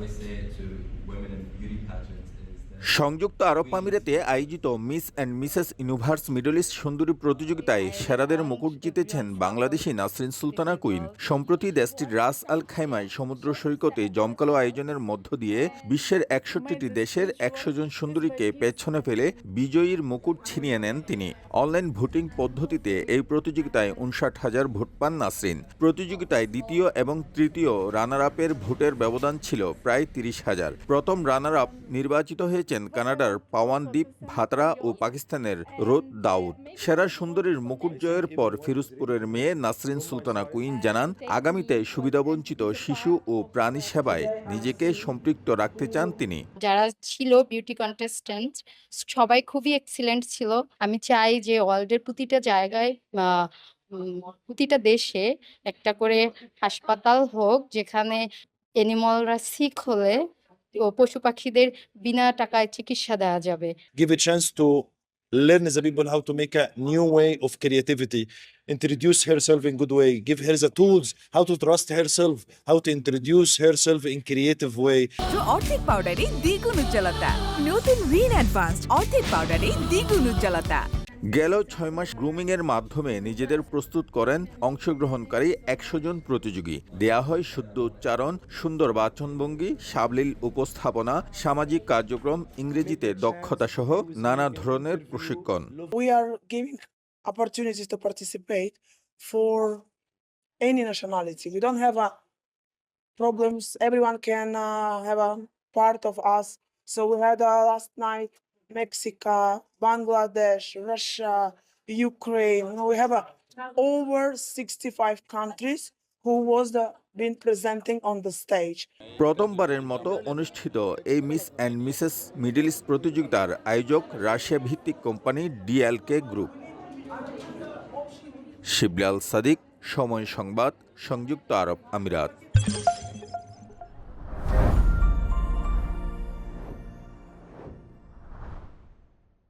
always say it to women in beauty pageants সংযুক্ত আরব আমিরাতে আয়োজিত Miss and Mrs Universe Middle East সুন্দরী প্রতিযোগিতায় সেরাদের মুকুট জিতেছেন বাংলাদেশি নাসরিন সুলতানা কুইন। সম্প্রতি দেশটির রাস আল খাইমায় সমুদ্র সৈকতে জমকালো আয়োজনের মধ্য দিয়ে বিশ্বের একষট্টিটি দেশের একশো জন সুন্দরীকে পেছনে ফেলে বিজয়ীর মুকুট ছিনিয়ে নেন তিনি। অনলাইন ভোটিং পদ্ধতিতে এই প্রতিযোগিতায় উনষাট হাজার ভোট পান নাসরিন। প্রতিযোগিতায় দ্বিতীয় এবং তৃতীয় রানার আপের ভোটের ব্যবধান ছিল প্রায় তিরিশ হাজার। প্রথম রানার আপ নির্বাচিত হয়েছেন কানাডার পাওয়ানদ্বীপ, ভাতরা ও পাকিস্তানের রোদ দাউদ। সেরা সুন্দরীর মুকুট জয়ের পর ফিরোজপুরের মেয়ে নাসরিন সুলতানা কুইন জানান, আগামীতে সুবিধাবঞ্চিত শিশু ও প্রাণী সেবায় নিজেকে সম্পৃক্ত রাখতে চান তিনি। যারা ছিল বিউটি কন্টেস্ট্যান্ট সবাই খুবই এক্সিলেন্ট ছিল। আমি চাই যে ওয়ার্ল্ডের প্রতিটা জায়গায় প্রতিটা দেশে একটা করে হাসপাতাল হোক, যেখানে এনিমলরা সিক হলে পশু পাখিদের বিনা টাকায় চিকিৎসা দেওয়া যাবে give a chance to learn the people how to make a new way of creativity introduce herself in good way give her the tools how to trust herself how to introduce herself in creative way অর্ধেক পাউডারে দ্বিগুণ উজ্জ্বলতা নতুন Rin advanced অর্ধেক পাউডারে দ্বিগুণ উজ্জ্বলতা গেল ছয় মাস grooming এর মাধ্যমে নিজেদের প্রস্তুত করেন অংশগ্রহণকারী একশো জন প্রতিযোগী। দেয়া হয় শুদ্ধ উচ্চারণ, সুন্দর বাচনভঙ্গি, সাবলীল উপস্থাপনা, সামাজিক কার্যক্রম, ইংরেজিতে দক্ষতা সহ নানা ধরনের প্রশিক্ষণ। We are giving opportunities to participate for any nationality we don't have a problems everyone can have a of us so we had night Mexico, Bangladesh, Russia, Ukraine. You know, we have a, over 65 countries who was the been presenting on the stage. প্রথমবারের মতো অনুষ্ঠিত এই Miss and Mrs Middle East প্রতিযোগিতার আয়োজক Russia ভিত্তিক company DLK group Shiblal Sadik Somoy Sangbad সংযুক্ত আরব আমিরাত